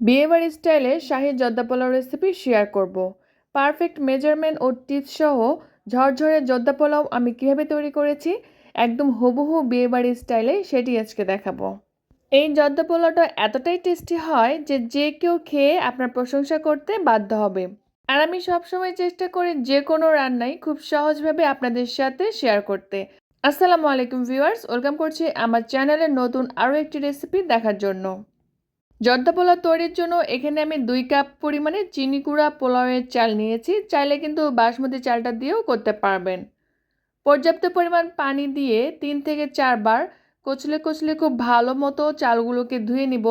বিয়েবাড়ির স্টাইলে shahi zarda pulao recipe share করব। পারফেক্ট মেজারমেন্ট ও টিপস সহ ঝরঝরে জর্দা পোলাও আমি কীভাবে তৈরি করেছি, একদম হুবহু বিয়েবাড়ির স্টাইলে সেটি আজকে দেখাবো। এই জর্দা পোলাওটা এতটাই টেস্টি হয় যে যে কেউ খেয়ে আপনার প্রশংসা করতে বাধ্য হবে। আর আমি সবসময় চেষ্টা করি যে কোনো রান্নাই খুব সহজভাবে আপনাদের সাথে শেয়ার করতে। আসসালামু আলাইকুম ভিউয়ার্স ওয়েলকাম করছি আমার চ্যানেলের নতুন আরও একটি রেসিপি দেখার জন্য। জর্দা পোলাও তৈরির জন্য এখানে আমি দুই কাপ পরিমাণে চিনি গুঁড়া পোলাওয়ের চাল নিয়েছি। চাইলে কিন্তু বাসমতি চালটা দিয়েও করতে পারবেন। পর্যাপ্ত পরিমাণ পানি দিয়ে তিন থেকে চারবার কচলে কচলে খুব ভালো মতো চালগুলোকে ধুয়ে নিব।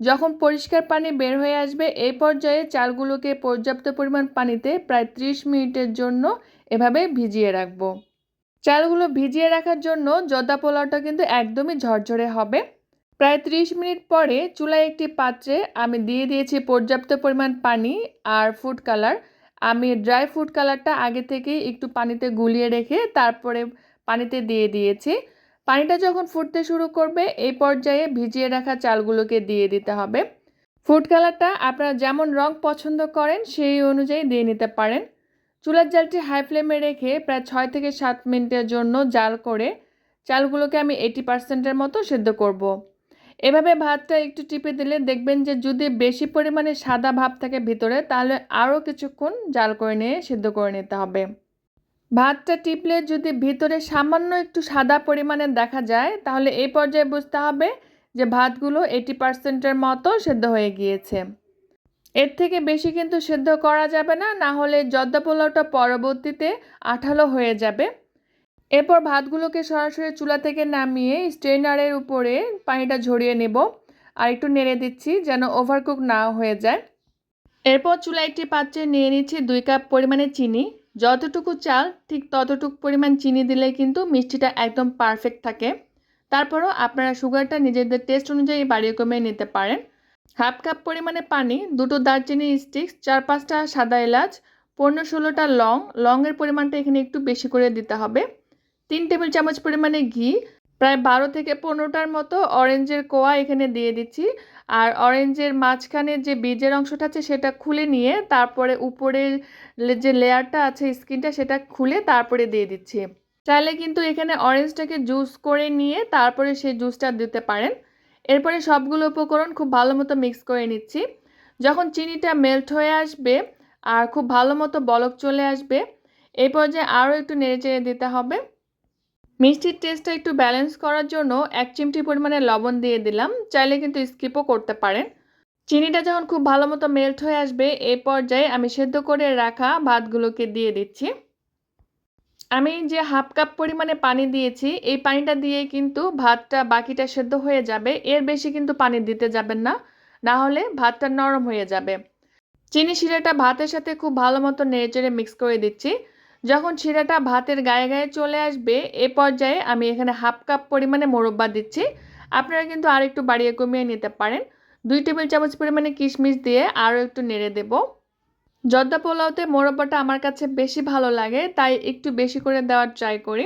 যখন পরিষ্কার পানি বের হয়ে আসবে, এই পর্যায়ে চালগুলোকে পর্যাপ্ত পরিমাণ পানিতে প্রায় ত্রিশ মিনিটের জন্য এভাবে ভিজিয়ে রাখব। চালগুলো ভিজিয়ে রাখার জন্য জর্দা পোলাওটা কিন্তু একদমই ঝরঝরে হবে। প্রায় ত্রিশ মিনিট পরে চুলায় একটি পাত্রে আমি দিয়ে দিয়েছি পর্যাপ্ত পরিমাণ পানি আর ফুড কালার আমি ড্রাই ফুড কালারটা আগে থেকেই একটু পানিতে গুলিয়ে রেখে তারপরে পানিতে দিয়ে দিয়েছি। পানিটা যখন ফুটতে শুরু করবে, এই পর্যায়ে ভিজিয়ে রাখা চালগুলোকে দিয়ে দিতে হবে। ফুড কালারটা আপনারা যেমন রং পছন্দ করেন, সেই অনুযায়ী দিয়ে নিতে পারেন। চুলার জালটি হাই ফ্লেমে রেখে প্রায় ছয় থেকে সাত মিনিটের জন্য জাল করে চালগুলোকে আমি এইটি পার্সেন্টের মতো সেদ্ধ করব। এভাবে ভাতটা একটু টিপে দিলে দেখবেন যে যদি বেশি পরিমাণে সাদা ভাব থাকে ভিতরে, তাহলে আরও কিছুক্ষণ জাল করে নিয়ে সেদ্ধ করে নিতে হবে। ভাতটা টিপলে যদি ভিতরে সামান্য একটু সাদা পরিমাণে দেখা যায়, তাহলে এই পর্যায়ে বুঝতে হবে যে ভাতগুলো এইটি পার্সেন্টের মতো সেদ্ধ হয়ে গিয়েছে। এর থেকে বেশি কিন্তু সেদ্ধ করা যাবে না না হলে জর্দা পোলাওটা পরবর্তীতে আঠালো হয়ে যাবে। এরপর ভাতগুলোকে সরাসরি চুলা থেকে নামিয়ে স্ট্রেনারের উপরে পানিটা ঝরিয়ে নেব আর একটু নেড়ে দিচ্ছি যেন ওভারকুক না হয়ে যায়। এরপর চুলা একটি পাত্রে নিয়ে নিচ্ছি দুই কাপ পরিমাণে চিনি। যতটুকু চাল, ঠিক ততটুকু পরিমাণ চিনি দিলে কিন্তু মিষ্টিটা একদম পারফেক্ট থাকে। তারপরও আপনারা সুগারটা নিজেদের টেস্ট অনুযায়ী বাড়িয়ে কমিয়ে নিতে পারেন। হাফ কাপ পরিমাণে পানি, দুটো দারচিনি স্টিক্স চার পাঁচটা সাদা এলাচ, পনেরো ষোলোটা লং, লংয়ের পরিমাণটা এখানে একটু বেশি করে দিতে হবে। তিন টেবিল চামচ পরিমাণে ঘি, প্রায় বারো থেকে পনেরোটার মতো অরেঞ্জের কোয়া এখানে দিয়ে দিচ্ছি। আর অরেঞ্জের মাঝখানে যে বীজের অংশটা আছে সেটা খুলে নিয়ে তারপরে উপরের যে লেয়ারটা আছে স্কিনটা সেটা খুলে তারপরে দিয়ে দিচ্ছি। চাইলে কিন্তু এখানে অরেঞ্জটাকে জুস করে নিয়ে তারপরে সেই জুসটা দিতে পারেন। এরপরে সবগুলো উপকরণ খুব ভালো মতো মিক্স করে নিচ্ছি। যখন চিনিটা মেল্ট হয়ে আসবে আর খুব ভালো মতো বলক চলে আসবে এই পর্যায়ে আরও একটু নেড়ে চেড়ে দিতে হবে। মিষ্টির টেস্টটা একটু ব্যালেন্স করার জন্য এক চিমটি পরিমাণে লবণ দিয়ে দিলাম। চাইলে কিন্তু স্কিপও করতে পারেন। চিনিটা যখন খুব ভালো মতো মেল্ট হয়ে আসবে এই পর্যায়ে আমি সেদ্ধ করে রাখা ভাতগুলোকে দিয়ে দিচ্ছি। আমি যে হাফ কাপ পরিমাণে পানি দিয়েছি, এই পানিটা দিয়ে কিন্তু ভাতটা বাকিটা সেদ্ধ হয়ে যাবে। এর বেশি কিন্তু পানি দিতে যাবেন না না হলে ভাতটা নরম হয়ে যাবে। চিনি শিরাটা ভাতের সাথে খুব ভালো মতো নেড়েচেড়ে মিক্স করে দিচ্ছি। যখন শিরাটা ভাতের গায়ে গায়ে চলে আসবে, এ পর্যায়ে আমি এখানে হাফ কাপ পরিমাণে মোরব্বা দিচ্ছি। আপনারা কিন্তু আর একটু বাড়িয়ে কমিয়ে নিতে পারেন। দুই টেবিল চামচ পরিমাণে কিশমিশ দিয়ে আরও একটু নেড়ে দেব। জর্দা পোলাওতে মোরব্বাটা আমার কাছে বেশি ভালো লাগে, তাই একটু বেশি করে দেওয়ার ট্রাই করি।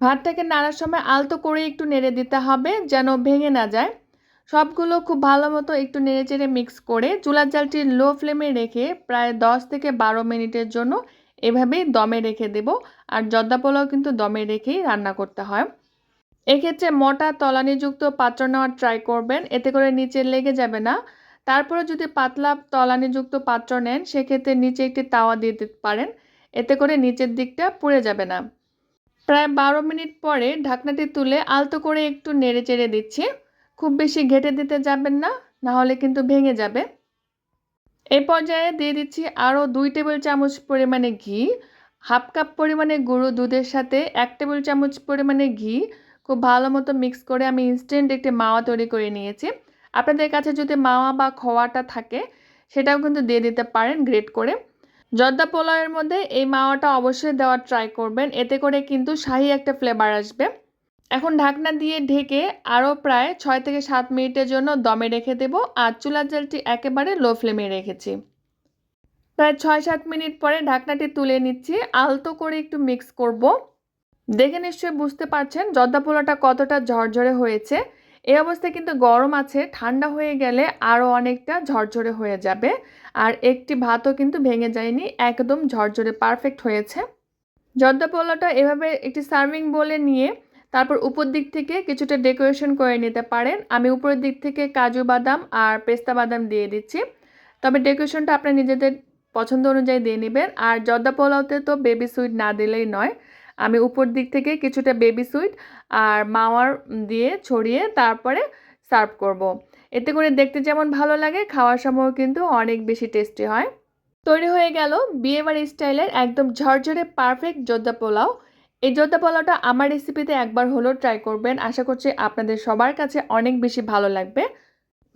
ভাতটাকে নাড়ার সময় আলতো করে একটু নেড়ে দিতে হবে, যেন ভেঙে না যায়। সবগুলো খুব ভালো মতো একটু নেড়ে চেড়ে মিক্স করে চুলার জালটি লো ফ্লেমে রেখে প্রায় দশ থেকে বারো মিনিটের জন্য এভাবেই দমে রেখে দেব। আর জর্দা পোলাও কিন্তু দমে রেখেই রান্না করতে হয়। এক্ষেত্রে মোটা তলানিযুক্ত পাত্র নেওয়ার ট্রাই করবেন। এতে করে নিচে লেগে যাবে না। তারপরে যদি পাতলা তলানিযুক্ত পাত্র নেন, সেক্ষেত্রে নিচে একটি তাওয়া দিয়ে দিতে পারেন। এতে করে নিচের দিকটা পুড়ে যাবে না। প্রায় বারো মিনিট পরে ঢাকনাটি তুলে আলতো করে একটু নেড়ে চেড়ে দিচ্ছি। খুব বেশি ঘেটে দিতে যাবেন না নাহলে কিন্তু ভেঙে যাবে। এই পর্যায়ে দিয়ে দিচ্ছি আরও দুই টেবিল চামচ পরিমাণে ঘি, হাফ কাপ পরিমাণে গুঁড়ো দুধের সাথে এক টেবিল চামচ পরিমাণে ঘি। খুব ভালো মতো মিক্স করে আমি ইনস্ট্যান্ট একটি মাওয়া তৈরি করে নিয়েছি। আপনাদের কাছে যদি মাওয়া বা খোয়াটা থাকে, সেটাও কিন্তু দিয়ে দিতে পারেন গ্রেট করে। জর্দা পোলাওয়ের মধ্যে এই মাওয়াটা অবশ্যই দেওয়ার ট্রাই করবেন। এতে করে কিন্তু শাহি একটা ফ্লেভার আসবে। এখন ঢাকনা দিয়ে ঢেকে আরও প্রায় ছয় থেকে সাত মিনিটের জন্য দমে রেখে দেব আর চুলার জালটি একেবারে লো ফ্লেমে রেখেছি। প্রায় ছয় সাত মিনিট পরে ঢাকনাটি তুলে নিচ্ছি, আলতো করে একটু মিক্স করব। দেখে নিশ্চয়ই বুঝতে পারছেন জর্দা পোলাটা কতটা ঝরঝরে হয়েছে। এই অবস্থায় কিন্তু গরম আছে, ঠান্ডা হয়ে গেলে আরও অনেকটা ঝরঝরে হয়ে যাবে। আর একটি ভাতও কিন্তু ভেঙে যায়নি, একদম ঝরঝরে, পারফেক্ট হয়েছে। জর্দা পোলাওটা এভাবে একটি সার্ভিং বলে নিয়ে তারপর উপর দিক থেকে কিছুটা ডেকোরেশন করে নিতে পারেন। আমি উপরের দিক থেকে কাজু বাদাম আর পেস্তা বাদাম দিয়ে দিচ্ছি। তবে ডেকোরেশনটা আপনার নিজেদের পছন্দ অনুযায়ী দিয়ে নেবেন। আর জর্দা পোলাওতে তো বেবি সুইট না দিলেই নয়। আমি উপর দিক থেকে কিছুটা বেবি সুইট আর মাওয়ার দিয়ে ছড়িয়ে তারপরে সার্ভ করব। এতে করে দেখতে যেমন ভালো লাগে, খাওয়ার সময়ও কিন্তু অনেক বেশি টেস্টি হয়। তৈরি হয়ে গেল বিয়েবাড়ি স্টাইলের একদম ঝরঝরে পারফেক্ট যোদ্ধা পোলাও। এই জর্দা পোলাওটা আমার রেসিপিতে একবার হলেও ট্রাই করবেন। আশা করছি আপনাদের সবার কাছে অনেক বেশি ভালো লাগবে।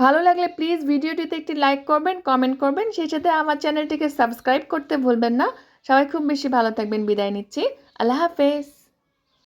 ভালো লাগলে প্লিজ ভিডিওটিতে একটি লাইক করবেন কমেন্ট করবেন। সেই সাথে আমার চ্যানেলটিকে সাবস্ক্রাইব করতে ভুলবেন না। সবাই খুব বেশি ভালো থাকবেন। বিদায় নিচ্ছি। আল্লাহ হাফেজ।